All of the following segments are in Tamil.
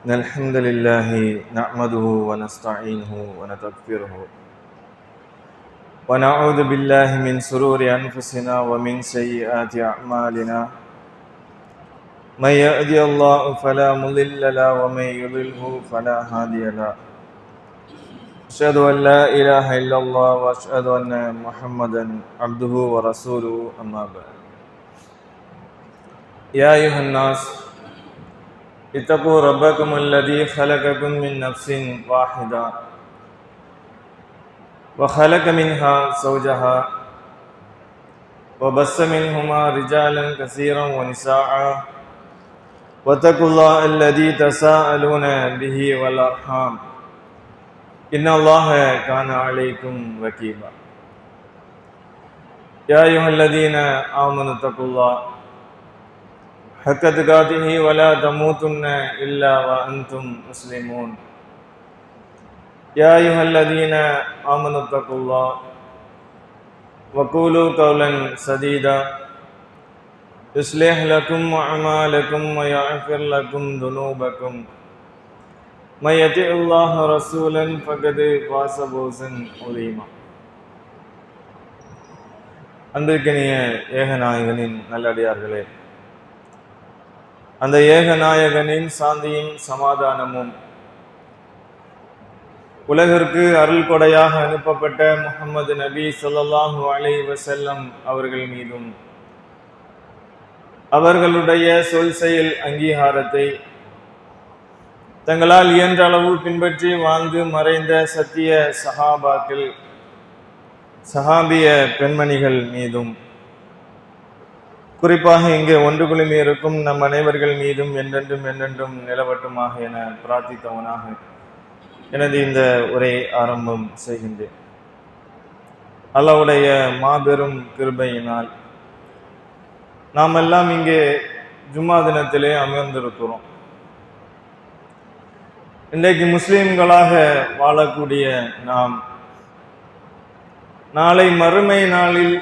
إن الحمد لله نحمده ونستعينه ونستغفره. ونعوذ بالله من سرور أنفسنا ومن سيئات أعمالنا. من يهدي الله فلا مضل له ومن يضلله فلا هادي له. أشهد أن لا إله إلا الله وأشهد أن محمدا عبده ورسوله أما بعد. يا أيها الناس اتقوا ربكم الذي خلقكم من نفس واحدة وخلق منها زوجها وبث منهما رجالا كثيرا ونساء. واتقوا الله الذي تساءلون به والأرحام. إن الله كان عليكم وكيلا يا أيها الذين آمنوا اتقوا الله حق تقاته ولا تموتن إلا وأنتم مسلمون يا أيها الذين آمنوا اتقوا الله وقولوا قولا سديدا يصلح لكم أعمالكم ويغفر لكم ذنوبكم من يطع الله رسولا فقد فاز فوزا عظيما அன்பிற்கினிய ஏகநாயகனின் நல்லடியார்களே அந்த ஏகநாயகனின் சாந்தியும் சமாதானமும். உலகிற்கு அருள் கொடையாக அனுப்பப்பட்ட முகமது நபி சொல்லாஹு அலைஹி வசல்லம் அவர்கள் மீதும். அவர்களுடைய சொல் செயல் அங்கீகாரத்தை தங்களால் இயன்ற அளவு பின்பற்றி வாழ்ந்து மறைந்த சத்திய சஹாபாக்கள் சஹாபிய பெண்மணிகள் மீதும். குறிப்பாக இங்கே ஒன்று குழுமி இருக்கும் நம் அனைவர்கள் மீதும் என்றென்றும் என்றென்றும் நிலவட்டுமாக என பிரார்த்தித்தவனாக எனது இந்த உரை ஆரம்பம் செய்கின்றேன். அல்லாவுடைய மாபெரும் கிருபையினால் நாம் எல்லாம் இங்கே ஜும்மா தினத்திலே அமர்ந்திருக்கிறோம். இன்றைக்கு முஸ்லிம்களாக வாழக்கூடிய நாம் நாளை மறுமை நாளில்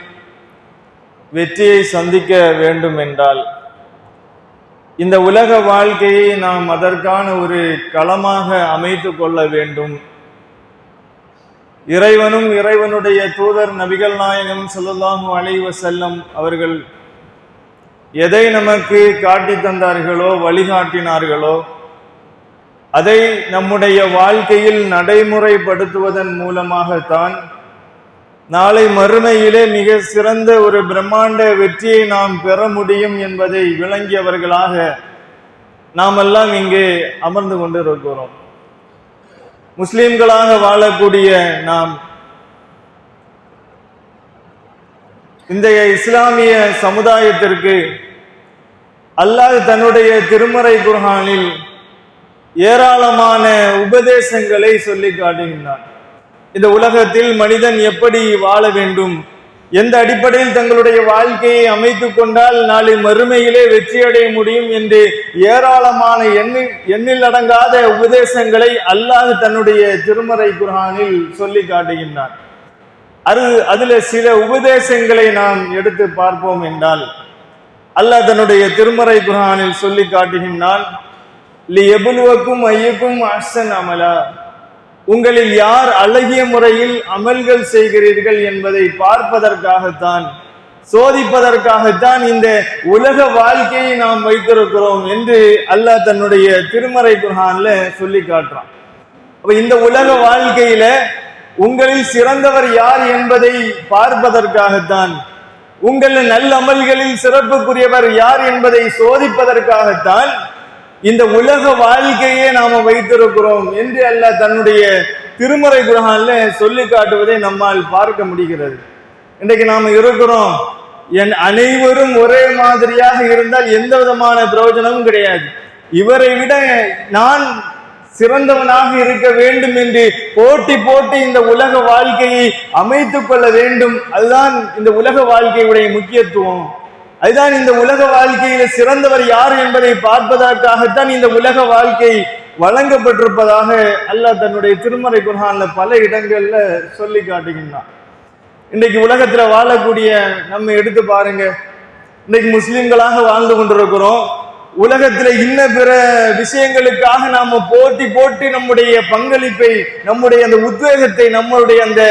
வெற்றியை சந்திக்க வேண்டும் என்றால் இந்த உலக வாழ்க்கையை நாம் அதற்கான ஒரு களமாக அமைத்து கொள்ள வேண்டும். இறைவனும் இறைவனுடைய தூதர் நபிகள் நாயகம் சொல்லலாகும் அலைஹி வஸல்லம் அவர்கள் எதை நமக்கு காட்டி தந்தார்களோ வழிகாட்டினார்களோ அதை நம்முடைய வாழ்க்கையில் நடைமுறைப்படுத்துவதன் மூலமாகத்தான் நாளை மறுமையிலே மிக சிறந்த ஒரு பிரம்மாண்ட வெற்றியை நாம் பெற முடியும் என்பதை விளங்கியவர்களாக நாமெல்லாம் இங்கே அமர்ந்து கொண்டிருக்கிறோம். முஸ்லிம்களாக வாழக்கூடிய நாம் இந்த இஸ்லாமிய சமுதாயத்திற்கு அல்லாஹ் தன்னுடைய திருமறை குர்ஹானில் ஏராளமான உபதேசங்களை சொல்லி காட்டுகின்றான். இந்த உலகத்தில் மனிதன் எப்படி வாழ வேண்டும்? எந்த அடிப்படையில் தங்களுடைய வாழ்க்கையை அமைத்துக் கொண்டால் நாளை மறுமையிலே வெற்றி அடைய முடியும் என்று ஏராளமான எண்ணில் எண்ணில் அடங்காத உபதேசங்களை அல்லாஹ் தன்னுடைய திருமறை குரானில் சொல்லி காட்டுகின்றான். அது அதுல சில உபதேசங்களை நாம் எடுத்து பார்ப்போம் என்றால் அல்லாஹ் தன்னுடைய திருமறை குரானில் சொல்லி காட்டுகின்றான் லி எபுலுவக்கும் ஐயக்கும் அசன் அமலா. உங்களில் யார் அழகிய முறையில் அமல்கள் செய்கிறீர்கள் என்பதை பார்ப்பதற்காகத்தான் சோதிப்பதற்காகத்தான் இந்த உலக வாழ்க்கையை நாம் வைத்திருக்கிறோம் என்று அல்லாஹ் தன்னுடைய திருமறை குர்ஆன்ல சொல்லி காட்டுறான். அப்ப இந்த உலக வாழ்க்கையில உங்களில் சிறந்தவர் யார் என்பதை பார்ப்பதற்காகத்தான் உங்கள் நல்ல அமல்களில் சிறப்புக்குரியவர் யார் என்பதை சோதிப்பதற்காகத்தான் இந்த உலக வாழ்க்கையே நாம வைத்திருக்கிறோம் என்று அல்ல தன்னுடைய திருமறை குரகான்ல சொல்லி காட்டுவதை நம்மால் பார்க்க முடிகிறது. இன்றைக்கு நாம இருக்கிறோம். என் அனைவரும் ஒரே மாதிரியாக இருந்தால் எந்த விதமான பிரயோஜனமும் கிடையாது. இவரை விட நான் சிறந்தவனாக இருக்க வேண்டும் என்று போட்டி போட்டு இந்த உலக வாழ்க்கையை அமைத்துக் கொள்ள வேண்டும். அதுதான் இந்த உலக வாழ்க்கையுடைய முக்கியத்துவம். அதுதான் இந்த உலக வாழ்க்கையில சிறந்தவர் யார் என்பதை பார்ப்பதற்காகத்தான் இந்த உலக வாழ்க்கை வழங்கப்பட்டிருப்பதாக அல்லாஹ் தன்னுடைய திருமறை குர்ஆன்ல பல இடங்கள்ல சொல்லி காட்டுகின்றான். இன்றைக்கு உலகத்துல வாழக்கூடிய நம்ம எடுத்து பாருங்க. இன்னைக்கு முஸ்லிம்களாக வாழ்ந்து கொண்டிருக்கிறோம். உலகத்துல இன்ன பிற விஷயங்களுக்காக நாம போட்டி போட்டு நம்முடைய பங்களிப்பை நம்முடைய அந்த உத்வேகத்தை நம்மளுடைய அந்த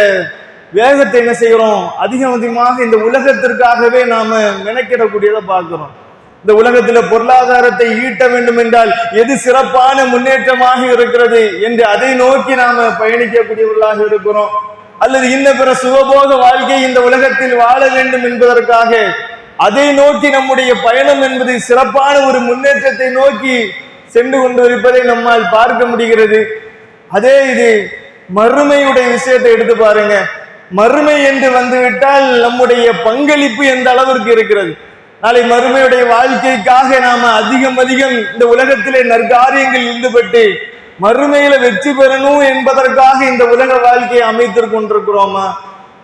வேகத்தை என்ன செய்கிறோம்? அதிகம் அதிகமாக இந்த உலகத்திற்காகவே நாம மெனக்கிடக்கூடியதை பார்க்கிறோம். இந்த உலகத்தில் பொருளாதாரத்தை ஈட்ட வேண்டும் என்றால் எது சிறப்பான முன்னேற்றமாக இருக்கிறது என்று அதை நோக்கி நாம பயணிக்கக்கூடியவர்களாக இருக்கிறோம். அல்லது இன்ன பிற சுகபோக வாழ்க்கை இந்த உலகத்தில் வாழ வேண்டும் என்பதற்காக அதை நோக்கி நம்முடைய பயணம் என்பது சிறப்பான ஒரு முன்னேற்றத்தை நோக்கி சென்று கொண்டிருப்பதை நம்மால் பார்க்க முடிகிறது. அதே இது மறுமையுடைய விஷயத்தை எடுத்து பாருங்க. மறுமை என்று வந்துவிட்டால் நம்முடைய பங்களிப்பு எந்த அளவிற்கு இருக்கிறது? நாளை மறுமையுடைய வாழ்க்கைக்காக நாம அதிகம் அதிகம் இந்த உலகத்திலே நற்காரியங்கள் ஈடுபட்டு மறுமையில வெற்றி பெறணும் என்பதற்காக இந்த உலக வாழ்க்கையை அமைத்துக் கொண்டிருக்கிறோமா?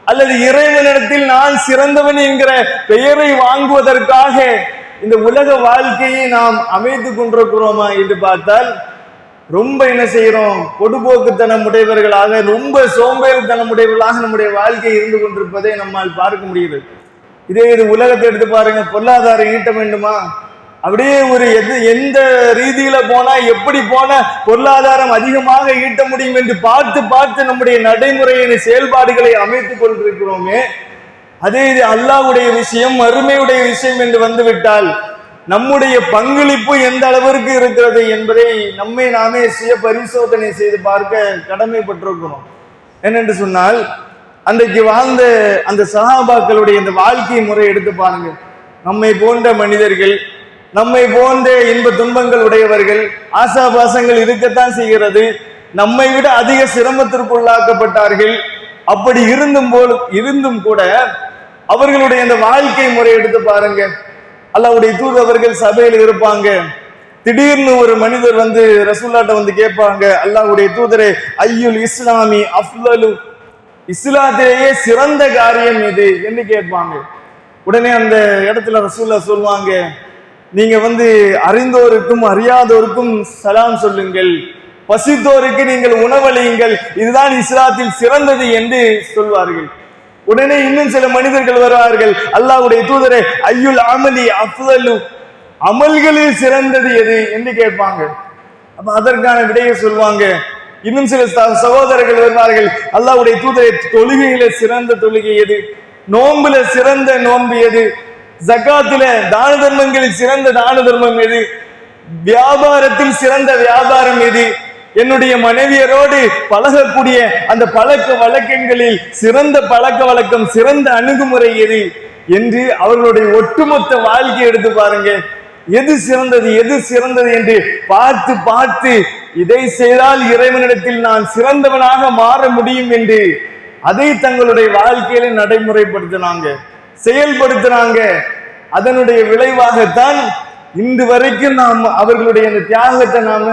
அல்லது இறைவனிடத்தில் நான் சிறந்தவன் என்கிற பெயரை வாங்குவதற்காக இந்த உலக வாழ்க்கையை நாம் அமைத்துக் கொண்டிருக்கிறோமா என்று பார்த்தால் ரொம்ப என்ன செய்யறோம் பொடுபோக்குத்தனம் உடையவர்களாக ரொம்ப சோம்பேறித்தனம் உடையவர்களாக நம்முடைய வாழ்க்கை இருந்து கொண்டிருப்பதை நம்மால் பார்க்க முடிகிறது இதே இது உலகத்தை எடுத்து பாருங்க பொருளாதாரம் ஈட்ட வேண்டுமா? அப்படியே ஒரு எது எந்த ரீதியில போனா எப்படி போன பொருளாதாரம் அதிகமாக ஈட்ட முடியும் என்று பார்த்து பார்த்து நம்முடைய நடைமுறையின் செயல்பாடுகளை அமைத்துக் கொண்டிருக்கிறோமே அதே இது அல்லாஹ்வுடைய விஷயம் மறுமையுடைய விஷயம் என்று வந்துவிட்டால் நம்முடைய பங்களிப்பு எந்த அளவிற்கு இருக்கிறது என்பதை நம்மை நாமே சுய பரிசோதனை செய்து பார்க்க கடமைப்பட்டிருக்கிறோம். என்னென்று சொன்னால் அன்றைக்கு வாழ்ந்த அந்த சகாபாக்களுடைய இந்த வாழ்க்கை முறை எடுத்து பாருங்க. நம்மை போன்ற மனிதர்கள் நம்மை போன்ற இன்ப துன்பங்கள் உடையவர்கள் ஆசாபாசங்கள் இருக்கத்தான் செய்கிறது. நம்மை விட அதிக சிரமத்திற்குள்ளாக்கப்பட்டார்கள். அப்படி இருந்தும் போல் இருந்தும் கூட அவர்களுடைய அந்த வாழ்க்கை முறை எடுத்து பாருங்க. அல்லாவுடைய தூதவர்கள் சபையில் இருப்பாங்க. திடீர்னு ஒரு மனிதர் வந்து ரசூல்லாட்ட வந்து கேட்பாங்க அல்லாஹ்வுடைய தூதரே ஐயுல் இஸ்லாமி அஃலலு இஸ்லாத்திலேயே சிறந்த காரியம் இது என்று கேட்பாங்க. உடனே அந்த இடத்துல ரசூல்லா சொல்லுவாங்க நீங்க வந்து அறிந்தோருக்கும் அறியாதோருக்கும் சலாம் சொல்லுங்கள். பசித்தோருக்கு நீங்கள் உணவளியுங்கள். இதுதான் இஸ்லாத்தில் சிறந்தது என்று சொல்வார்கள். உடனே இன்னும் சில மனிதர்கள் வருவார்கள். அல்லாவுடைய தூதரே ஐயுல் அமலி அஃலு அமல்களில் சிறந்தது எது? என்று கேட்பாங்க. அப்ப அதற்கான விடையை சொல்லுவாங்க இன்னும் சில சகோதரர்கள் வருவார்கள். அல்லாவுடைய தூதரை தொழுகையில சிறந்த தொழுகை எது? நோம்புல சிறந்த நோன்பு எது? ஜக்காத்துல தான தர்மங்களில் சிறந்த தான தர்மம் எது? வியாபாரத்தில் சிறந்த வியாபாரம் எது? என்னுடைய மனைவியரோடு பழகக்கூடிய அந்த பழக்க வழக்கங்களில் சிறந்த பழக்க வழக்கம் சிறந்த அணுகுமுறை எது என்று அவர்களுடைய ஒட்டுமொத்த வாழ்க்கையை எடுத்து பாருங்க எது சிறந்தது எது சிறந்தது என்று பார்த்து பார்த்து இதை செய்தால் இறைவனிடத்தில் நான் சிறந்தவனாக மாற முடியும் என்று அதை தங்களுடைய வாழ்க்கையில நடைமுறைப்படுத்தினாங்க செயல்படுத்தினாங்க. அதனுடைய விளைவாகத்தான் இன்று வரைக்கும் நாம் அவர்களுடைய அந்த தியாகத்தை நாம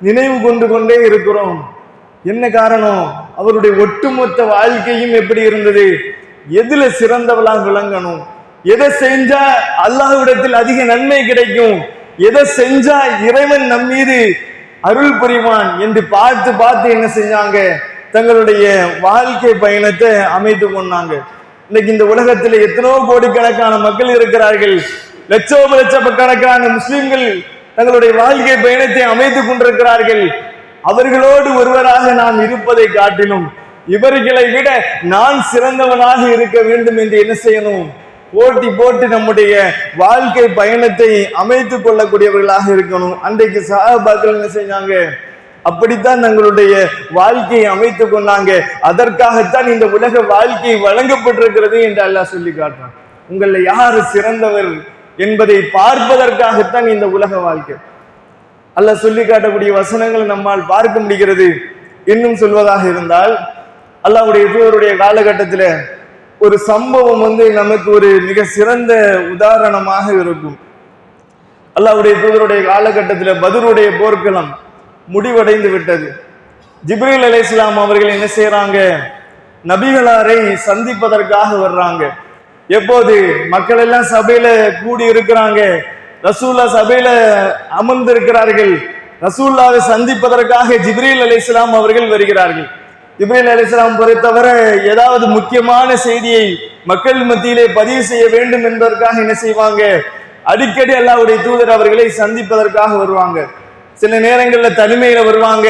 நினைவு கொண்டு கொண்டே இருக்கிறோம். என்ன காரணம்? அவருடைய ஒட்டுமொத்த வாழ்க்கையும் எப்படி இருந்தது? எதுல சிறந்தவளாக விளங்கணும்? எதை செஞ்சா அல்லாஹ்விடத்தில் அதிக நன்மை கிடைக்கும்? எதை செஞ்சா இறைவன் நம் மீது அருள் புரிவான் என்று பார்த்து பார்த்து என்ன செஞ்சாங்க? தங்களுடைய வாழ்க்கை பயணத்தை அமைத்து கொண்டாங்க. இன்னைக்கு இந்த உலகத்தில் எத்தனோ கோடிக்கணக்கான மக்கள் இருக்கிறார்கள். லட்சோப லட்சக்கணக்கான முஸ்லிம்கள் தங்களுடைய வாழ்க்கை பயணத்தை அமைத்துக் கொண்டிருக்கிறார்கள். அவர்களோடு ஒருவராக நாம் இருப்பதை காட்டிலும் இவர்களை விட நான் சிறந்தவனாக இருக்க வேண்டும் என்று என்ன செய்யணும்? போட்டி போட்டு நம்முடைய வாழ்க்கை பயணத்தை அமைத்துக் கொள்ளக்கூடியவர்களாக இருக்கணும். அன்றைக்கு சஹாபாக்கள் என்ன செஞ்சாங்க? அப்படித்தான் தங்களுடைய வாழ்க்கையை அமைத்துக் கொண்டாங்க. அதற்காகத்தான் இந்த உலக வாழ்க்கை வழங்கப்பட்டிருக்கிறது என்று அல்லாஹ் சொல்லி காட்டுறான். உங்களை யார் சிறந்தவர்? என்பதை பார்ப்பதற்காகத்தான் இந்த உலக வாழ்க்கை. அல்லாஹ் சொல்லி காட்டக்கூடிய வசனங்களை நம்மால் பார்க்க முடிகிறது. இன்னும் சொல்வதாக இருந்தால் அல்லாவுடைய தூதருடைய காலகட்டத்தில் ஒரு சம்பவம் வந்து நமக்கு ஒரு மிக சிறந்த உதாரணமாக இருக்கும். அல்லாவுடைய தூதருடைய காலகட்டத்தில் பதருடைய போர்க்களம் முடிவடைந்து விட்டது. ஜிப்ரீல் அலைஹிஸ்ஸலாம் அவர்கள் என்ன செய்கிறாங்க நபிகளாரை சந்திப்பதற்காக வர்றாங்க. எப்போது மக்கள் எல்லாம் சபையில கூடி இருக்கிறாங்க? ரசூல்லா சபையில அமர்ந்து இருக்கிறார்கள் ரசூல்லாவை சந்திப்பதற்காக ஜிப்ரீல் அலைஹிஸ்ஸலாம் அவர்கள் வருகிறார்கள். ஜிப்ரீல் அலைஹிஸ்ஸலாம் பொறுத்தவரை ஏதாவது முக்கியமான செய்தியை மக்கள் மத்தியிலே பதிவு செய்ய வேண்டும் என்பதற்காக என்ன செய்வாங்க? அடிக்கடி அல்லாவுடைய தூதர் அவர்களை சந்திப்பதற்காக வருவாங்க. சில நேரங்களில் தனிமையில வருவாங்க.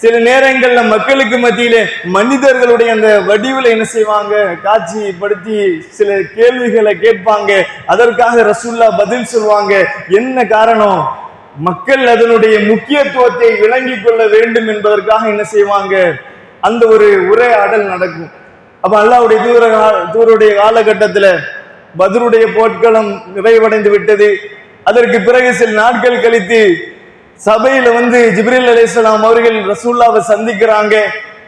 சில நேரங்கள்ல மக்களுக்கு மத்தியிலே மனிதர்களுடைய அந்த வடிவில் என்ன செய்வாங்க? காட்சிப்படுத்தி சில கேள்விகளை கேட்பாங்க. அதற்காக ரசுல்லா பதில் சொல்லுவாங்க என்ன காரணம்? மக்கள் அதனுடைய முக்கியத்துவத்தை விளங்கி கொள்ள வேண்டும் என்பதற்காக என்ன செய்வாங்க? அந்த ஒரு உரையாடல் நடக்கும். அப்ப அல்லாவுடைய தூர தூருடைய காலகட்டத்துல பத்ருடைய போர்க்களம் நிறைவடைந்து விட்டது. அதற்கு பிறகு சில நாட்கள் கழித்து சபையில வந்து ஜிப்ரீல் அலிஸ்லாம் அவர்கள் ரசூல்லாவை சந்திக்கிறாங்க.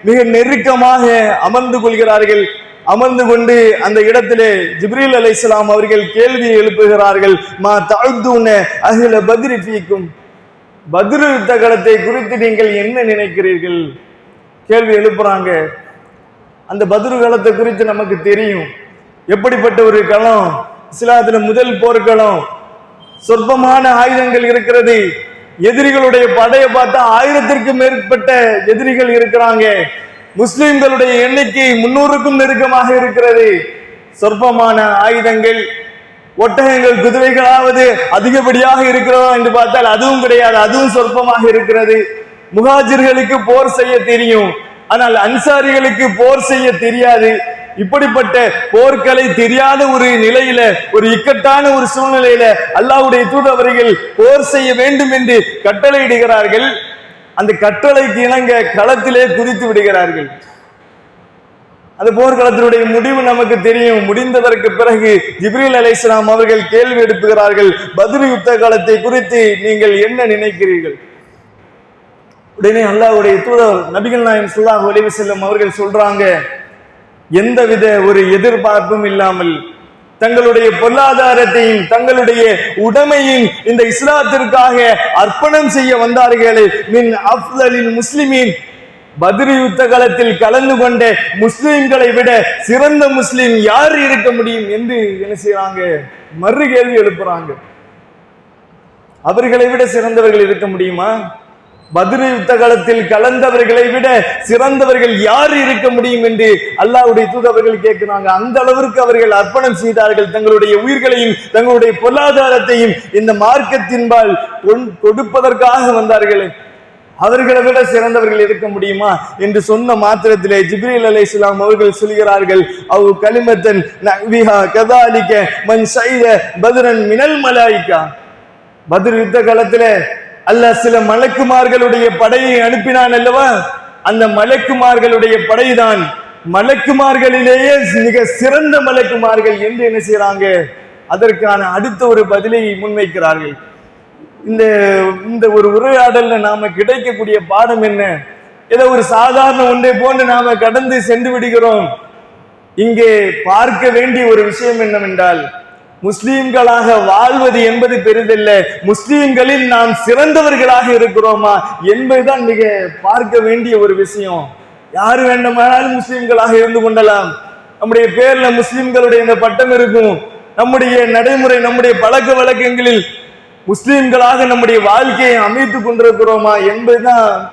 மிக நெருக்கமாக அமர்ந்து கொள்கிறார்கள். அமர்ந்து கொண்டு அந்த இடத்திலே ஜிப்ரீல் அலைஹிஸ்ஸலாம் அவர்கள் கேள்வி எழுப்புகிறார்கள். மா தஅதுன அகில பத்ரி பீக்கும் பத்ரு யுத்த குறித்து நீங்கள் என்ன நினைக்கிறீர்கள்? கேள்வி எழுப்புறாங்க. அந்த பத்ரு களத்தை குறித்து நமக்கு தெரியும். எப்படிப்பட்ட ஒரு களம்? இஸ்லாத்துல முதல் போர்க்களம். சொற்பமான ஆயுதங்கள் இருக்கிறது. எதிரிகளுடைய படையை பார்த்தா ஆயிரத்திற்கும் மேற்பட்ட எதிரிகள் இருக்கிறாங்க. முஸ்லிம்களுடைய எண்ணிக்கை முன்னூறுக்கும் நெருக்கமாக இருக்கிறது. சொற்பமான ஆயுதங்கள் ஒட்டகங்கள் குதிரைகளாவது அதிகப்படியாக இருக்கிறதா என்று பார்த்தால் அதுவும் கிடையாது. அதுவும் சொற்பமாக இருக்கிறது. முகாஜிர்களுக்கு போர் செய்ய தெரியும். ஆனால் அன்சாரிகளுக்கு போர் செய்ய தெரியாது. இப்படிப்பட்ட போர்க்கலை தெரியாத ஒரு நிலையில ஒரு இக்கட்டான ஒரு சூழ்நிலையில அல்லாவுடைய தூதவர்கள் போர் செய்ய வேண்டும் என்று கட்டளையிடுகிறார்கள். அந்த கட்டளைக்கு இணங்க களத்திலே குதித்து விடுகிறார்கள். அந்த போர்க்களத்தினுடைய முடிவு நமக்கு தெரியும். முடிந்ததற்கு பிறகு ஜிப்ரீல் அலைஸ்லாம் அவர்கள் கேள்வி எடுப்புகிறார்கள் பதில் யுத்த காலத்தை குறித்து நீங்கள் என்ன நினைக்கிறீர்கள்? உடனே அல்லாவுடைய தூதர் நபிகள் நாயம் சுல்லாஹ் அலைஹி அவர்கள் சொல்றாங்க எந்தவித ஒரு எதிர்பார்ப்பும் இல்லாமல் தங்களுடைய பொருளாதாரத்தையும் தங்களுடைய உடமையும் இந்த இஸ்லாத்திற்காக அர்ப்பணம் செய்ய வந்தார்களே. மின் அஃதலில் முஸ்லிமின். பத்ரி யுத்த காலத்தில் கலந்து கொண்ட முஸ்லிம்களை விட சிறந்த முஸ்லிம் யார் இருக்க முடியும் என்று என்ன செய்யறாங்க மறு கேள்வி எழுப்புறாங்க. அவர்களை விட சிறந்தவர்கள் இருக்க முடியுமா? பதிரு யுத்த காலத்தில் கலந்தவர்களை விட சிறந்தவர்கள் யார் இருக்க முடியும் என்று அல்லாவுடைய தூதவர்கள் கேட்கிறாங்க. அந்த அளவிற்கு அவர்கள் அர்ப்பணம் செய்தார்கள். தங்களுடைய உயிர்களையும் தங்களுடைய பொருளாதாரத்தையும் இந்த மார்க்கத்தின்பால் கொடுப்பதற்காக வந்தார்களே. அவர்களை விட சிறந்தவர்கள் இருக்க முடியுமா என்று சொன்ன மாத்திரத்திலே ஜிப்ரீல் அலைஹிஸ்ஸலாம் அவர்கள் சொல்கிறார்கள் அவ் கலிமத்தன் நஹ்விஹா கதாலிக்க மன் சைத பதுரன் மினல் மலாய்க்கா பத்ர் யுத்த காலத்துல அல்ல சில மலக்குமார்களுடைய படையை அனுப்பினான் அல்லவா? அந்த மலக்குமார்களுடைய படைதான் மலக்குமார்களிலேயே மிக சிறந்த மலக்குமார்கள் என்று என்ன செய்யறாங்க அதற்கான அடுத்த ஒரு பதிலை முன்வைக்கிறார்கள். இந்த இந்த ஒரு உரையாடல்ல நாம கிடைக்கக்கூடிய பாடம் என்ன? ஏதோ ஒரு சாதாரண ஒன்றை போன்று நாம கடந்து சென்று விடுகிறோம். இங்கே பார்க்க வேண்டிய ஒரு விஷயம் என்னவென்றால் முஸ்லீம்களாக வாழ்வது என்பது பெரிதல்ல. முஸ்லீம்களில் நாம் சிறந்தவர்களாக இருக்கிறோமா என்பதுதான் மிக பார்க்க வேண்டிய ஒரு விஷயம். யார் வேண்டுமானாலும் முஸ்லீம்களாக இருந்து கொண்டலாம் நம்முடைய பேர்ல முஸ்லீம்களுடைய இந்த பட்டம் இருக்கும். நம்முடைய நடைமுறை நம்முடைய பழக்க வழக்கங்களில் முஸ்லீம்களாக நம்முடைய வாழ்க்கையை அமைத்துக் கொண்டிருக்கிறோமா என்பதுதான்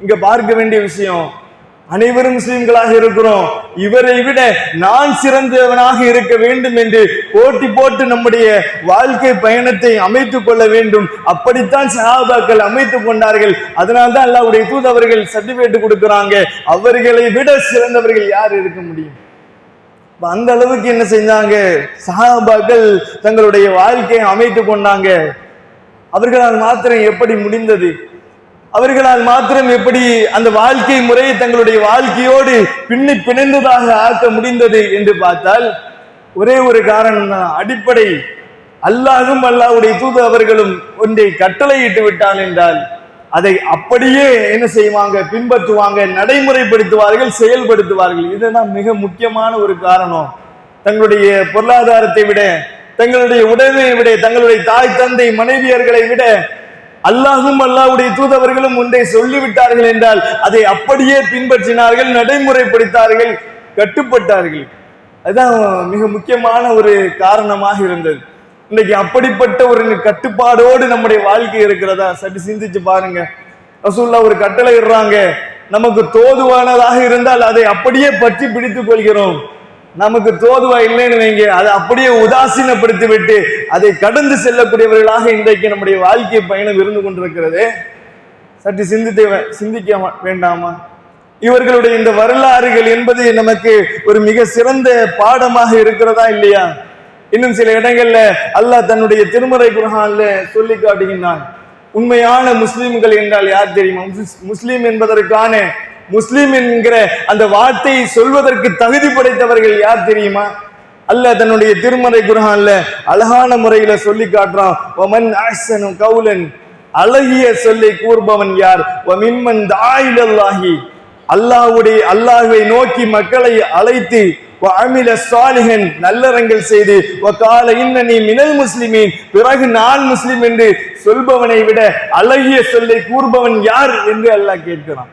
இங்க பார்க்க வேண்டிய விஷயம். அனைவரும் முஸ்லிம்களாக இருக்கிறோம். இவரை விட நான் சிறந்தவனாக இருக்க வேண்டும் என்று போட்டி போட்டு நம்முடைய வாழ்க்கை பயணத்தை அமைத்துக் கொள்ள வேண்டும். அப்படித்தான் சஹாபாக்கள் அமைத்துக் கொண்டார்கள். அதனால்தான் அல்லாவுடைய தூதவர்கள் சர்டிபிகேட் கொடுக்கிறாங்க. அவர்களை விட சிறந்தவர்கள் யார் இருக்க முடியும்? அந்த அளவுக்கு என்ன செஞ்சாங்க? சஹாபாக்கள் தங்களுடைய வாழ்க்கையை அமைத்துக் கொண்டாங்க. அவர்களால் மாத்திரம் எப்படி முடிந்தது? அவர்களால் மாத்திரம் எப்படி அந்த வாழ்க்கை முறையை தங்களுடைய வாழ்க்கையோடு பின்னி பிணைந்ததாக ஆக்க முடிந்தது என்று பார்த்தால் ஒரே ஒரு காரணம் தான் அடிப்படை அல்லாஹும் அல்லாஹ்வுடைய தூது அவர்களும் ஒன்றை கட்டளையிட்டு விட்டான் என்றால் அதை அப்படியே என்ன செய்வாங்க? பின்பற்றுவாங்க நடைமுறைப்படுத்துவார்கள் செயல்படுத்துவார்கள். இதுதான் மிக முக்கியமான ஒரு காரணம். தங்களுடைய பொருளாதாரத்தை விட தங்களுடைய உடமையை விட தங்களுடைய தாய் தந்தை மனைவியர்களை விட அல்லாஹும் அல்லாஹ்வுடைய தூதவர்களும் ஒன்றை சொல்லிவிட்டார்கள் என்றால் அதை அப்படியே பின்பற்றினார்கள் நடைமுறைப்படுத்தார்கள் கட்டுப்பட்டார்கள். அதுதான் மிக முக்கியமான ஒரு காரணமாக இருந்தது. இன்னைக்கு அப்படிப்பட்ட ஒரு கட்டுப்பாடோடு நம்முடைய வாழ்க்கை இருக்கிறதா? சற்று சிந்திச்சு பாருங்க. ரசூல்லா ஒரு கட்டளை இடுறாங்க நமக்கு தோதுவானதாக இருந்தால் அதை அப்படியே பற்றி பிடித்துக் கொள்கிறோம். நமக்கு தோதுவா இல்லைன்னு வைங்க. அதை அப்படியே உதாசீனப்படுத்தி விட்டு அதை கடந்து செல்லக்கூடியவர்களாக இன்றைக்கு நம்முடைய வாழ்க்கை பயணம் இருந்து கொண்டிருக்கிறது. சற்று சிந்தித்து சிந்திக்க வேண்டாமா? இவர்களுடைய இந்த வரலாறுகள் என்பது நமக்கு ஒரு மிக சிறந்த பாடமாக இருக்கிறதா இல்லையா? இன்னும் சில இடங்கள்ல அல்லாஹ் தன்னுடைய திருமறை குர்ஆன்ல சொல்லி காட்டுகின்றான். உண்மையான முஸ்லிம்கள் என்றால் யார் தெரியுமா? முஸ்- முஸ்லிம் என்பதற்கான முஸ்லீம் என்கிற அந்த வார்த்தையை சொல்வதற்கு தகுதி படைத்தவர்கள் யார் தெரியுமா? அல்ல தன்னுடைய திருமறை குர்ஆன்ல அழகான முறையில சொல்லி காட்டுறான். ஒமன் அஹ்சனு கவுலன். அழகிய சொல்லை கூறுபவன் யார்? மின்மன் தாயிலல்லாஹி அல்லாஹுடைய அல்லாஹ்வை நோக்கி மக்களை அழைத்து அமில சாலிஹன். நல்லறங்கள் செய்து கால இன்னனி மினல் முஸ்லிமீன். பிறகு நான் முஸ்லிம் என்று சொல்பவனை விட அழகிய சொல்லை கூறுபவன் யார் என்று அல்லாஹ் கேட்கிறான்.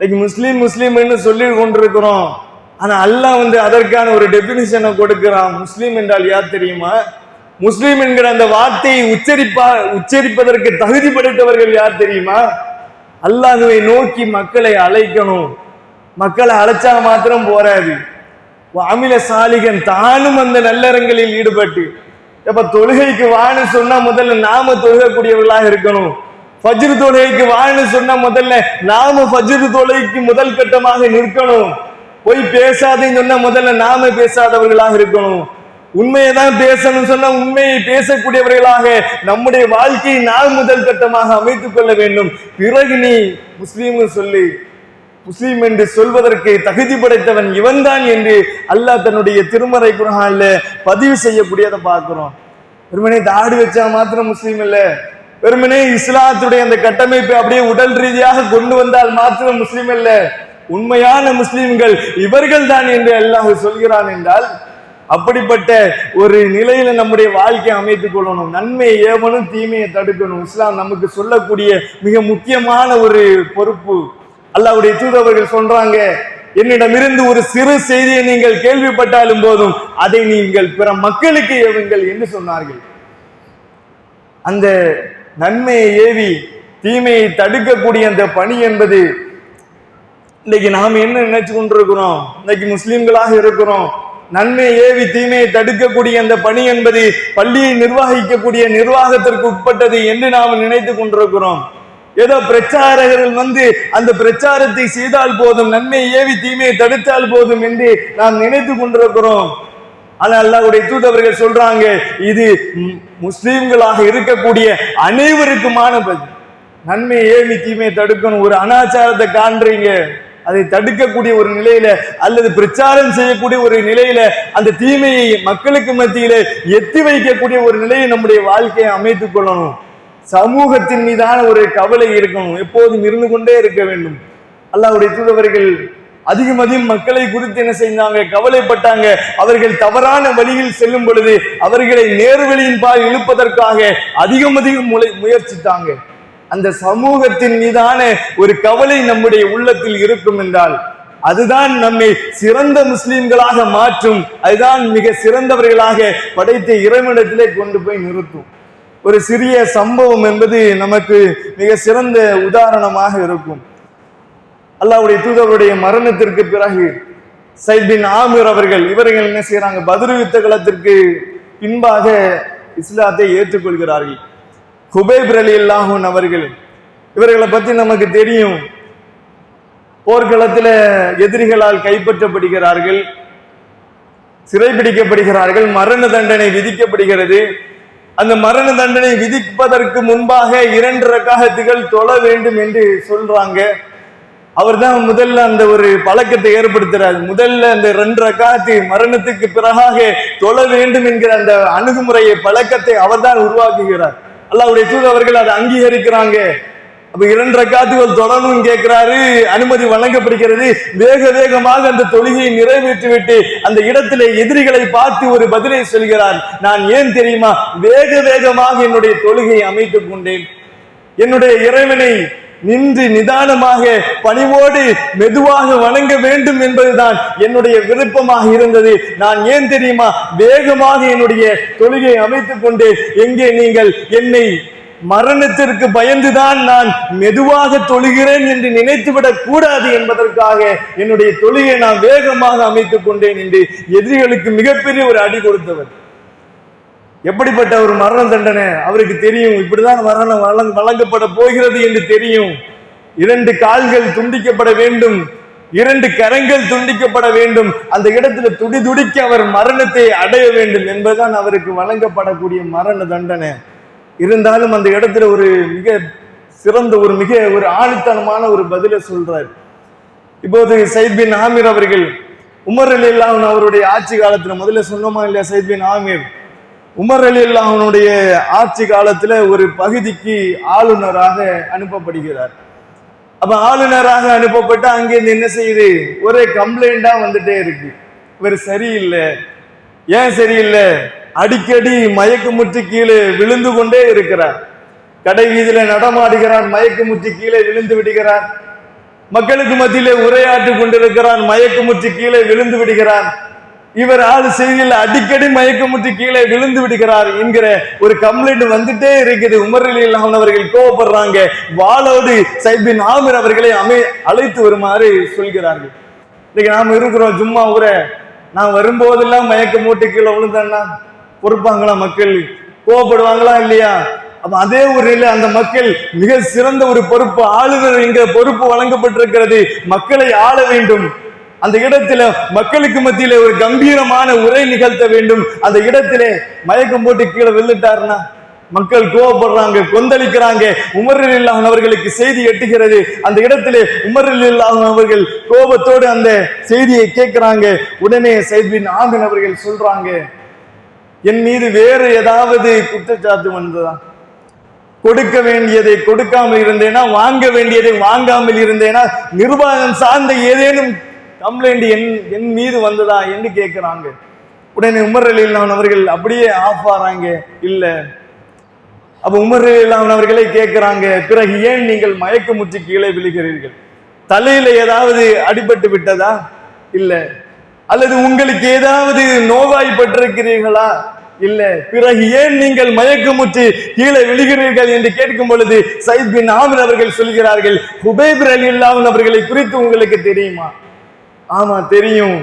இன்னைக்கு முஸ்லீம் முஸ்லீம்னு சொல்லி கொண்டிருக்கிறோம். ஆனா அல்லாஹ் வந்து அதற்கான ஒரு டெபினிஷனை கொடுக்கிறான். முஸ்லீம் என்றால் யார் தெரியுமா? முஸ்லீம் என்கிற அந்த வார்த்தையை உச்சரிப்பா உச்சரிப்பதற்கு தகுதி படைத்தவர்கள் யார் தெரியுமா? அல்லாஹுவை நோக்கி மக்களை அழைக்கணும். மக்களை அழைச்சா மாத்திரம் போராது. அமில சாலிகன் தானும் அந்த நல்லறங்களில் ஈடுபட்டு. எப்ப தொழுகைக்கு வான்னு சொன்னா முதல்ல நாம தொழுகக்கூடியவர்களாக இருக்கணும். ஃபஜ்ரு தொழுகைக்கு வான்னு சொன்ன முதல்ல நாம ஃபஜ்ரு தொழுகைக்கு முதல் கட்டமாக நிற்கணும். போய் பேசாதேன்னு சொன்ன முதல்ல நாம பேசாதவர்களாக இருக்கணும். உண்மையை தான் பேசணும் சொன்னா உண்மையை பேசக்கூடியவர்களாக நம்முடைய வாழ்க்கையை நாம் முதல் கட்டமாக அமைத்துக் கொள்ள வேண்டும். பிறகு நீ முஸ்லீம் சொல்லு. முஸ்லீம் என்று சொல்வதற்கு தகுதி படைத்தவன் இவன்தான் என்று அல்லாஹ் தன்னுடைய திருமறை குரான்ல பதிவு செய்யக்கூடியதை பார்க்கிறோம். வெறுமனே தாடி வச்சா மாத்திரம் முஸ்லீம் இல்லை. வெறுமனே இஸ்லாத்துடைய அந்த கட்டமைப்பை அப்படியே உடல் ரீதியாக கொண்டு வந்தால் மாத்திரம் முஸ்லீம் அல்ல. உண்மையான முஸ்லிம்கள் இவர்கள் தான் என்று எல்லாம் சொல்கிறான் என்றால் அப்படிப்பட்ட ஒரு நிலையில நம்முடைய வாழ்க்கையை அமைத்துக் கொள்ளணும். நன்மையை ஏவனும் தீமையை தடுக்கணும். இஸ்லாம் நமக்கு சொல்லக்கூடிய மிக முக்கியமான ஒரு பொறுப்பு. அல்லாவுடைய தூதவர்கள் சொல்றாங்க என்னிடமிருந்து ஒரு சிறு செய்தியை நீங்கள் கேள்விப்பட்டாலும் போதும் அதை நீங்கள் பிற மக்களுக்கு ஏவுங்கள் என்று சொன்னார்கள். அந்த நன்மையை ஏவி தீமையை தடுக்கக்கூடிய அந்த பணி என்பது இன்னைக்கு நாம் என்ன நினைச்சு கொண்டிருக்கிறோம்? இன்னைக்கு முஸ்லீம்களாக இருக்கிறோம். நன்மை ஏவி தீமையை தடுக்கக்கூடிய அந்த பணி என்பது பள்ளியை நிர்வகிக்கக்கூடிய நிர்வாகத்திற்கு உட்பட்டது என்று நாம் நினைத்து கொண்டிருக்கிறோம். ஏதோ பிரச்சாரகர்கள் வந்து அந்த பிரச்சாரத்தை செய்தால் போதும் நன்மை ஏவி தீமையை தடுத்தால் போதும் என்று நாம் நினைத்து கொண்டிருக்கிறோம். ஆனால் அல்லாவுடைய தூதவர்கள் சொல்றாங்க இது முஸ்லீம்களாக இருக்கக்கூடிய அனைவருக்குமான பதில் நன்மை ஏவி தீமையை தடுக்கணும். ஒரு அனாச்சாரத்தை காண்றீங்க அதை தடுக்கக்கூடிய ஒரு நிலையில அல்லது பிரச்சாரம் செய்யக்கூடிய ஒரு நிலையில அந்த தீமையை மக்களுக்கு மத்தியில எத்தி வைக்கக்கூடிய ஒரு நிலையை நம்முடைய வாழ்க்கையை அமைத்துக் கொள்ளணும். சமூகத்தின் மீதான ஒரு கவலை இருக்கணும். எப்போதும் இருந்து கொண்டே இருக்க வேண்டும். அல்லாவுடைய தூதவர்கள் அதிகம் அதிகம் மக்களை குறித்து என்ன செய்தாங்க? கவலைப்பட்டாங்க. அவர்கள் தவறான வழியில் செல்லும் பொழுது அவர்களை நேர்வழியின் பால் இழுப்பதற்காக அதிகம் அதிகம் முளை முயற்சித்தாங்க. அந்த சமூகத்தின் மீதான ஒரு கவலை நம்முடைய உள்ளத்தில் இருக்கும் என்றால் அதுதான் நம்மை சிறந்த முஸ்லிம்களாக மாற்றும் அதுதான் மிக சிறந்தவர்களாக படைத்த இறைவனிடத்திலே கொண்டு போய் நிறுத்தும். ஒரு சிறிய சம்பவம் என்பது நமக்கு மிக சிறந்த உதாரணமாக இருக்கும். அல்லாவுடைய தூதருடைய மரணத்திற்கு பிறகு சைத் பின் ஆமிர் அவர்கள் இவர்கள் என்ன செய்யறாங்க பதிரு யுத்த களத்திற்கு பின்பாக இஸ்லாத்தை ஏற்றுக்கொள்கிறார்கள். குபைப் அலி அல்லாஹூன் அவர்கள் இவர்களை பத்தி நமக்கு தெரியும். போர்க்களத்தில் எதிரிகளால் கைப்பற்றப்படுகிறார்கள் சிறைபிடிக்கப்படுகிறார்கள் மரண தண்டனை விதிக்கப்படுகிறது. அந்த மரண தண்டனை விதிப்பதற்கு முன்பாக இரண்டு ரக்காகத்துகள் தொழ வேண்டும் என்று சொல்றாங்க. அவர் தான் முதல்ல அந்த ஒரு பழக்கத்தை ஏற்படுத்துறாரு. முதல்ல அந்த ரெண்டு ரக்காத்து மரணத்துக்கு பிறகாக தொழ வேண்டும் என்கிற அந்த அணுகுமுறையை பழக்கத்தை அவர்தான் உருவாக்குகிறார். அல்லாஹ்வுடைய தூதவர்கள் அதை அங்கீகரிக்கிறாங்க. அப்ப இரண்டு ரக்காத்துகள் தொடரணும் கேட்கிறாரு. அனுமதி வழங்கப்படுகிறது. வேக வேகமாக அந்த தொழுகையை நிறைவேற்றிவிட்டு அந்த இடத்திலே எதிரிகளை பார்த்து ஒரு பதிலை சொல்கிறார். நான் ஏன் தெரியுமா? வேக வேகமாக என்னுடைய தொழுகையை அமைத்துக் கொண்டேன். என்னுடைய இறைவனை நின்று நிதானமாக பணிவோடு மெதுவாக வணங்க வேண்டும் என்பதுதான் என்னுடைய விருப்பமாக இருந்தது. நான் ஏன் தெரியுமா? வேகமாக என்னுடைய தொழுகை அமைத்துக் கொண்டு எங்கே நீங்கள்? என்னை மரணத்திற்கு பயந்துதான் நான் மெதுவாக தொழுகிறேன் என்று நினைத்துவிடக் கூடாது என்பதற்காக என்னுடைய தொழிலை நான் வேகமாக அமைத்துக் கொண்டேன் என்று எதிரிகளுக்கு மிகப்பெரிய ஒரு அடி கொடுத்தவர். எப்படிப்பட்ட ஒரு மரண தண்டனை? அவருக்கு தெரியும். இப்படிதான் மரணம் வழங்கப்பட போகிறது என்று தெரியும். இரண்டு கால்கள் துண்டிக்கப்பட வேண்டும். இரண்டு கரங்கள் துண்டிக்கப்பட வேண்டும். அந்த இடத்துல துடி துடிக்க அவர் மரணத்தை அடைய வேண்டும் என்பதுதான் அவருக்கு வழங்கப்படக்கூடிய மரண தண்டனை. இருந்தாலும் அந்த இடத்துல ஒரு மிக சிறந்த ஒரு மிக ஒரு ஆணித்தனமான ஒரு பதிலை சொல்றார். இப்போது சைத் பின் ஆமீர் அவர்கள் உமர் அலி அவருடைய ஆட்சி காலத்துல முதல்ல சொன்னோமா இல்லையா Saeed bin Aamir? Umar Ali அல்லாஹனுடைய ஆட்சி காலத்தில் ஒரு பகுதிக்கு ஆளுநராக அனுப்பப்படுகிறார். அப்ப ஆளுநராக அனுப்பப்பட்டு அங்கேருந்து என்ன செய்யுது? ஒரே கம்ப்ளைண்டா வந்துட்டே இருக்கு. இவர் சரியில்லை. ஏன் சரியில்லை? அடிக்கடி மயக்கு முற்றி கீழே விழுந்து கொண்டே இருக்கிறார். கடை வீதியில நடமாடுகிறார் மயக்கமுற்று கீழே விழுந்து விடுகிறார். மக்களுக்கு மத்தியிலே உரையாற்றி மயக்கு முச்சு கீழே விழுந்து விடுகிறான் இவர் ஆள் செய்தியில் அடிக்கடி மயக்கமுற்றி கீழே விழுந்து விடுகிறார் என்கிற ஒரு கம்ப்ளைண்ட் வந்துட்டே இருக்குது. உமர் அலி அவர்கள் கோவப்படுறாங்க. வாளோடு சைபின் ஆமிர் அவர்களை அமை அழைத்து வருமாறு சொல்கிறார்கள். இன்னைக்கு நாம் இருக்கிறோம் சும்மா ஊர. நான் வரும்போதெல்லாம் மயக்க மூட்டு கீழே விழுந்தேன்னா பொறுப்பாங்களா மக்கள்? கோவப்படுவாங்களா இல்லையா? அப்ப அதே ஊரில் அந்த மக்கள் மிக சிறந்த ஒரு பொறுப்பு ஆளுநர் என்கிற பொறுப்பு வழங்கப்பட்டிருக்கிறது. மக்களை ஆள வேண்டும். அந்த இடத்துல மக்களுக்கு மத்தியில ஒரு கம்பீரமான உரை நிகழ்த்த வேண்டும். அந்த இடத்திலே மயக்கம் போட்டு கீழே வெள்ளிட்டாருன்னா மக்கள் கோவப்படுறாங்க கொந்தளிக்கிறாங்க. உமரில் இல்லாமல் அவர்களுக்கு செய்தி எட்டுகிறது. அந்த இடத்திலே உமரில் இல்லாமல் அவர்கள் கோபத்தோடு அந்த செய்தியை கேட்கிறாங்க. உடனே சைபின் ஆமின் அவர்கள் சொல்றாங்க என் மீது வேறு ஏதாவது குற்றச்சாட்டு வந்ததா? கொடுக்க வேண்டியதை கொடுக்காமல் இருந்தேனா? வாங்க வேண்டியதை வாங்காமல் இருந்தேனா? நிர்வாகம் சார்ந்த ஏதேனும் கம்ப்ளைண்ட் என் என் மீது வந்ததா என்று கேட்குறாங்க. உடனே உமர் அலிலான் அவர்கள் அப்படியே ஆஃப் ஆறாங்க இல்ல. அப்ப உமர் அலிலான் அவர்களை கேட்குறாங்க பிறகு ஏன் நீங்கள் மயக்கமுற்று கீழே விழுகிறீர்கள்? தலையில ஏதாவது அடிபட்டு விட்டதா? இல்ல. அல்லது உங்களுக்கு ஏதாவது நோவாய்ப்பட்டிருக்கிறீர்களா இல்ல. பிறகு ஏன் நீங்கள் மயக்கமுற்று கீழே விழுகிறீர்கள் என்று கேட்கும் பொழுது சைத் பின் ஆமிர் அவர்கள் சொல்கிறார்கள் ஹுபைபர் அலி அவர்களை குறித்து உங்களுக்கு தெரியுமா? ஆமா தெரியும்.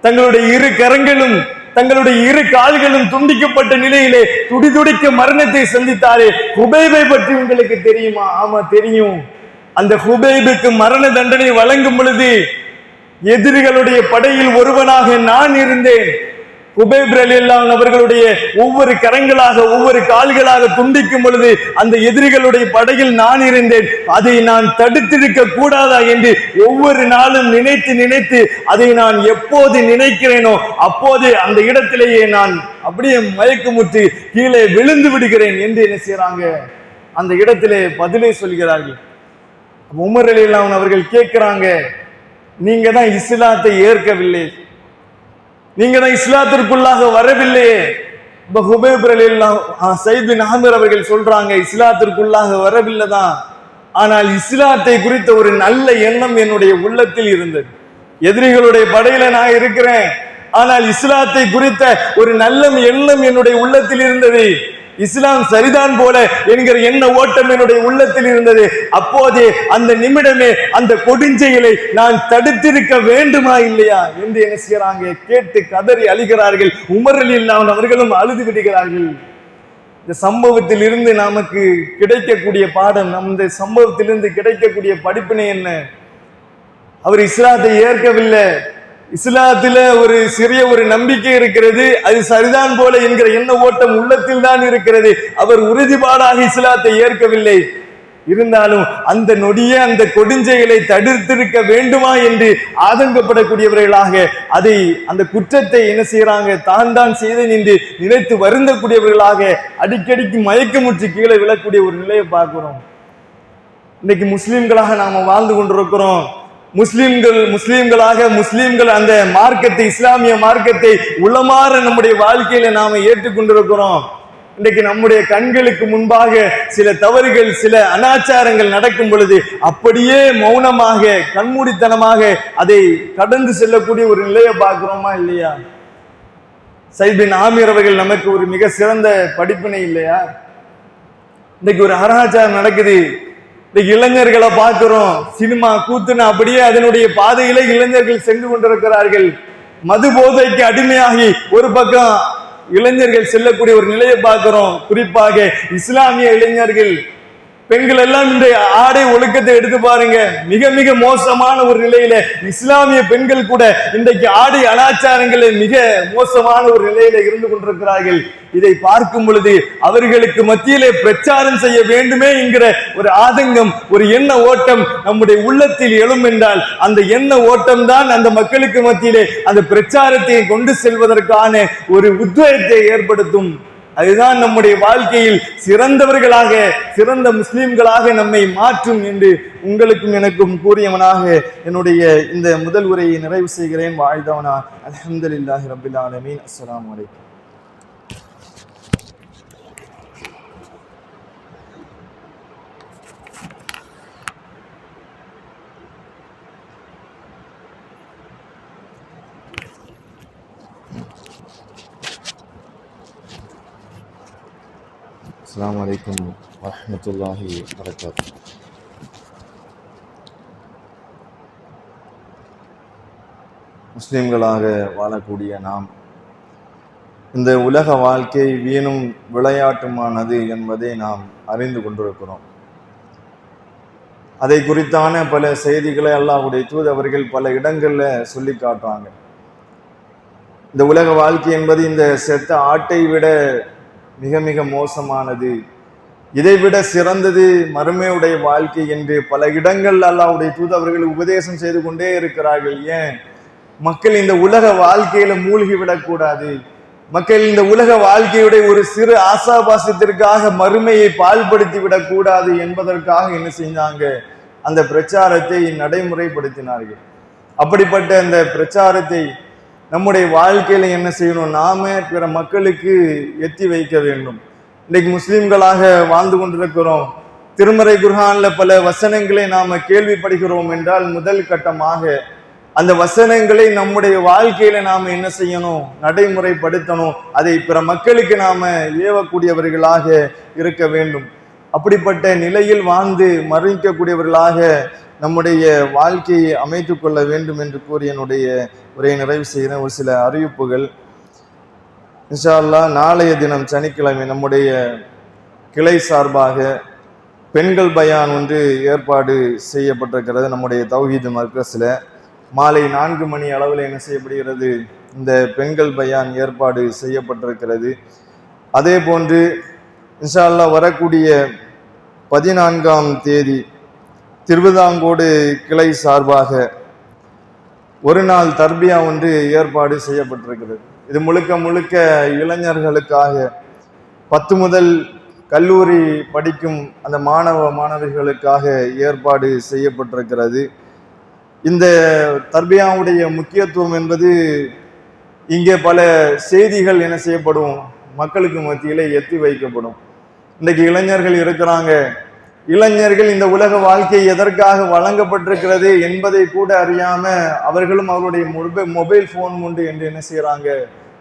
தங்களுடைய இரு கரங்களும் தங்களுடைய இரு கால்களும் துண்டிக்கப்பட்ட நிலையிலே துடிதுடிக்க மரணத்தை சந்தித்தாரே ஹுபைபை பற்றி உங்களுக்கு தெரியுமா? ஆமா தெரியும். அந்த ஹுபைபுக்கு மரண தண்டனை வழங்கும் பொழுது எதிரிகளுடைய படையில் ஒருவனாக நான் இருந்தேன். உபேப் அவர்களுடைய ஒவ்வொரு கரங்களாக ஒவ்வொரு கால்களாக துண்டிக்கும் பொழுது அந்த எதிரிகளுடைய படையில் நான் இருந்தேன். அதை நான் தடுத்திருக்க கூடாதா என்று ஒவ்வொரு நாளும் நினைத்து நினைத்து அதை நான் எப்போது நினைக்கிறேனோ அப்போது அந்த இடத்திலேயே நான் அப்படியே மயக்கமுற்று கீழே விழுந்து விடுகிறேன் என்று என்ன செய்யறாங்க அந்த இடத்திலே பதிலை சொல்கிறார்கள். உமர் அலி அவர்கள் கேட்கிறாங்க நீங்க தான் இஸ்லாத்தை ஏற்கவில்லை. நீங்க தான் இஸ்லாத்திற்குள்ளாக வரவில்லையே. இப்ப ஹுபைப் ரலியல்லாஹு அஹ் அவர்கள் சொல்றாங்க இஸ்லாத்திற்குள்ளாக வரவில்லை தான் ஆனால் இஸ்லாத்தை குறித்த ஒரு நல்ல எண்ணம் என்னுடைய உள்ளத்தில் இருந்தது. எதிரிகளுடைய படையில நான் இருக்கிறேன். ஆனால் இஸ்லாத்தை குறித்த ஒரு நல்ல எண்ணம் என்னுடைய உள்ளத்தில் இருந்தது. இஸ்லாம் சரிதான் போல என்கிற எண்ண ஓட்டம் என்னுடைய உள்ளத்தில் இருந்தது. அப்போதே அந்த நிமிடமே அந்த கொடுஞ்செயலை நான் தடுத்திருக்க வேண்டுமா இல்லையா என்று என்ன செய்யறாங்க கேட்டு கதறி அழிகிறார்கள். உமரில் இல்லாமல் அவர்களும் அழுது விடுகிறார்கள். இந்த சம்பவத்தில் இருந்து நமக்கு கிடைக்கக்கூடிய பாடம் நம் இந்த சம்பவத்திலிருந்து கிடைக்கக்கூடிய படிப்பினை என்ன? அவர் இஸ்லாத்தை ஏற்கவில்லை. இஸ்லாத்தில ஒரு சிறிய ஒரு நம்பிக்கை இருக்கிறது அது சரிதான் போல என்கிற எண்ண ஓட்டம் உள்ளத்தில் தான் இருக்கிறது. அவர் உறுதிப்பாடாக இஸ்லாத்தை ஏற்கவில்லை. இருந்தாலும் அந்த நொடியே அந்த கொடுஞ்செயலை தடுத்திருக்க வேண்டுமா என்று ஆதங்கப்படக்கூடியவர்களாக அதை அந்த குற்றத்தை என்ன செய்யறாங்க தான் தான் செய்தேன் நின்று நினைத்து வருந்தக்கூடியவர்களாக அடிக்கடிக்கு மயக்கமுற்று கீழே விழக்கூடிய ஒரு நிலையை பார்க்கிறோம். இன்னைக்கு முஸ்லிம்களாக நாம வாழ்ந்து கொண்டிருக்கிறோம். முஸ்லிம்கள் முஸ்லிம்களாக முஸ்லிம்கள் அந்த மார்க்கத்தை இஸ்லாமிய மார்க்கத்தை உள்ளமாற நம்முடைய வாழ்க்கையில நாம ஏற்றுக்கொண்டிருக்கிறோம். இன்றைக்கு நம்முடைய கண்களுக்கு முன்பாக சில தவறுகள் சில அனாச்சாரங்கள் நடக்கும் பொழுது அப்படியே மௌனமாக கண்மூடித்தனமாக அதை கடந்து செல்லக்கூடிய ஒரு நிலையை பார்க்கிறோமா இல்லையா? சைபின் ஆமீர் அவர்கள் நமக்கு ஒரு மிக சிறந்த படிப்பினை இல்லையா? இன்னைக்கு ஒரு அனாச்சாரம் நடக்குது. இளைஞர்களை பார்க்கிறோம். சினிமா கூத்துன்னு அப்படியே அதனுடைய பாதையிலே இளைஞர்கள் சென்று கொண்டிருக்கிறார்கள். மது போதைக்கு அடிமையாகி ஒரு பக்கம் இளைஞர்கள் செல்லக்கூடிய ஒரு நிலையை பார்க்கிறோம். குறிப்பாக இஸ்லாமிய இளைஞர்கள் பெண்கள் எல்லாம் இன்றைய ஆடை ஒழுக்கத்தை எடுத்து பாருங்க. மிக மிக மோசமான ஒரு நிலையில இஸ்லாமிய பெண்கள் கூட இன்றைக்கு ஆடை அனாச்சாரங்களில் மிக மோசமான ஒரு நிலையில இருந்து கொண்டிருக்கிறார்கள். இதை பார்க்கும் பொழுது அவர்களுக்கு மத்தியிலே பிரச்சாரம் செய்ய வேண்டுமே என்கிற ஒரு ஆதங்கம் ஒரு எண்ண ஓட்டம் நம்முடைய உள்ளத்தில் எழும் என்றால் அந்த எண்ண ஓட்டம் தான் அந்த மக்களுக்கு மத்தியிலே அந்த பிரச்சாரத்தை கொண்டு செல்வதற்கான ஒரு உத்வேகத்தை ஏற்படுத்தும். அதுதான் நம்முடைய வாழ்க்கையில் சிறந்தவர்களாக சிறந்த முஸ்லீம்களாக நம்மை மாற்றும் என்று உங்களுக்கும் எனக்கும் கூறியவனாக என்னுடைய இந்த முதல் உரையை நிறைவு செய்கிறேன். வாழ்ந்தவனா அலமதுல்லாஹி ரபில் ஆலமீன். அஸ்லாம் வலைக்கம் அஸ்லாம் வலைக்கம் வரமத்துல்லாஹி வரகாத் முஸ்லிம்களாக வாழக்கூடிய நாம் இந்த உலக வாழ்க்கை வீணும் விளையாட்டுமானது என்பதை நாம் அறிந்து கொண்டிருக்கிறோம். அதை குறித்தான பல செய்திகளை அல்லாஹுடைய தூதவர்கள் பல இடங்களில் சொல்லி காட்டுறாங்க இந்த உலக வாழ்க்கை என்பது இந்த செத்த ஆட்டை விட மிக மிக மோசமானது. இதைவிட சிறந்தது மறுமையுடைய வாழ்க்கை என்று பல இடங்கள் அல்லாஹ்வுடைய தூதவர்கள் உபதேசம் செய்து கொண்டே இருக்கிறார்கள். ஏன்? மக்கள் இந்த உலக வாழ்க்கையில மூழ்கி விடக்கூடாது. மக்கள் இந்த உலக வாழ்க்கையுடைய ஒரு சிறு ஆசாபாசத்திற்காக மறுமையை பால்படுத்தி விடக்கூடாது என்பதற்காக என்ன செஞ்சாங்க? அந்த பிரச்சாரத்தை நடைமுறைப்படுத்தினார்கள். அப்படிப்பட்ட அந்த பிரச்சாரத்தை நம்முடைய வாழ்க்கையில் என்ன செய்யணும்? நாம பிற மக்களுக்கு எத்தி வைக்க வேண்டும். இன்னைக்கு முஸ்லீம்களாக வாழ்ந்து கொண்டிருக்கிறோம். திருமறை குர்ஹான்ல பல வசனங்களை நாம கேள்விப்படுகிறோம் என்றால் முதல் கட்டமாக அந்த வசனங்களை நம்முடைய வாழ்க்கையில நாம என்ன செய்யணும்? நடைமுறைப்படுத்தணும். அதை பிற மக்களுக்கு நாம ஏவக்கூடியவர்களாக இருக்க வேண்டும். அப்படிப்பட்ட நிலையில் வாழ்ந்து மரணிக்கக்கூடியவர்களாக நம்முடைய வாழ்க்கையை அமைத்து கொள்ள வேண்டும் என்று கூறி என்னுடைய உரையை நிறைவு செய்கிறேன். ஒரு சில அறிவிப்புகள். இன்ஷா அல்லாஹ் நாளைய தினம் சனிக்கிழமை நம்முடைய கிளை சார்பாக பெண்கள் பயான் ஒன்று ஏற்பாடு செய்யப்பட்டிருக்கிறது. நம்முடைய தௌஹீது மர்க்கஸில் மாலை நான்கு மணி அளவில் என்ன செய்யப்படுகிறது? இந்த பெண்கள் பயான் ஏற்பாடு செய்யப்பட்டிருக்கிறது. அதே போன்று இன்ஷா அல்லாஹ் வரக்கூடிய பதினான்காம் தேதி திருவிதாங்கோடு கிளை சார்பாக ஒரு நாள் தர்பியா ஒன்று ஏற்பாடு செய்யப்பட்டிருக்கிறது. இது முழுக்க முழுக்க இளைஞர்களுக்காக பத்து முதல் கல்லூரி படிக்கும் அந்த மாணவ மாணவிகளுக்காக ஏற்பாடு செய்யப்பட்டிருக்கிறது. இந்த தர்பியாவுடைய முக்கியத்துவம் என்பது இங்கே பல செய்திகள் என்ன செய்யப்படும்? மக்களுக்கு மத்தியிலே எத்தி வைக்கப்படும். இன்றைக்கு இளைஞர்கள் இருக்கிறாங்க. இளைஞர்கள் இந்த உலக வாழ்க்கை எதற்காக வழங்கப்பட்டிருக்கிறது என்பதை கூட அறியாம அவர்களும் அவருடைய மொபை மொபைல் போன் உண்டு என்று என்ன செய்யறாங்க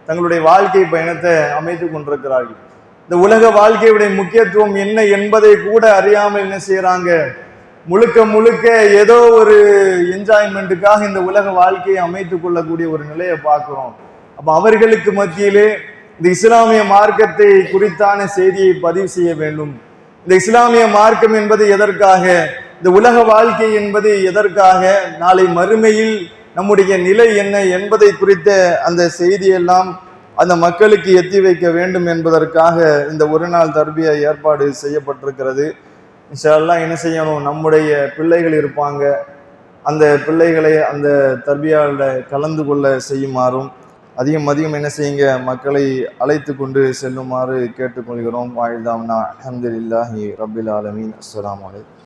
தங்களுடைய வாழ்க்கை பயணத்தை அமைத்து கொண்டிருக்கிறார்கள். இந்த உலக வாழ்க்கையுடைய முக்கியத்துவம் என்ன என்பதை கூட அறியாமல் என்ன செய்யறாங்க முழுக்க முழுக்க ஏதோ ஒரு என்ஜாய்மெண்ட்டுக்காக இந்த உலக வாழ்க்கையை அமைத்து கொள்ளக்கூடிய ஒரு நிலையை பார்க்குறோம். அப்போ அவர்களுக்கு மத்தியிலே இந்த இஸ்லாமிய மார்க்கத்தை குறித்தான செய்தியை பதிவு செய்ய வேண்டும். இந்த இஸ்லாமிய மார்க்கம் என்பது எதற்காக? இந்த உலக வாழ்க்கை என்பது எதற்காக? நாளை மறுமையில் நம்முடைய நிலை என்ன என்பதை குறித்த அந்த செய்தியெல்லாம் அந்த மக்களுக்கு எத்தி வைக்க வேண்டும் என்பதற்காக இந்த ஒரு நாள் தர்பிய ஏற்பாடு செய்யப்பட்டிருக்கிறது. இன்ஷால்லாம் என்ன செய்யணும்? நம்முடைய பிள்ளைகள் இருப்பாங்க. அந்த பிள்ளைகளை அந்த தர்பியாவில் கலந்து கொள்ள செய்யுமாறும் அதிகம் அதிகம் என்ன செய்யுங்க? மக்களை அழைத்து கொண்டு செல்லுமாறு கேட்டுக்கொள்கிறோம். வாழ்தாம்னா அஹமதுல்லாஹி ரபில் ஆலமீன். அஸ்லாம் அலைக்கும்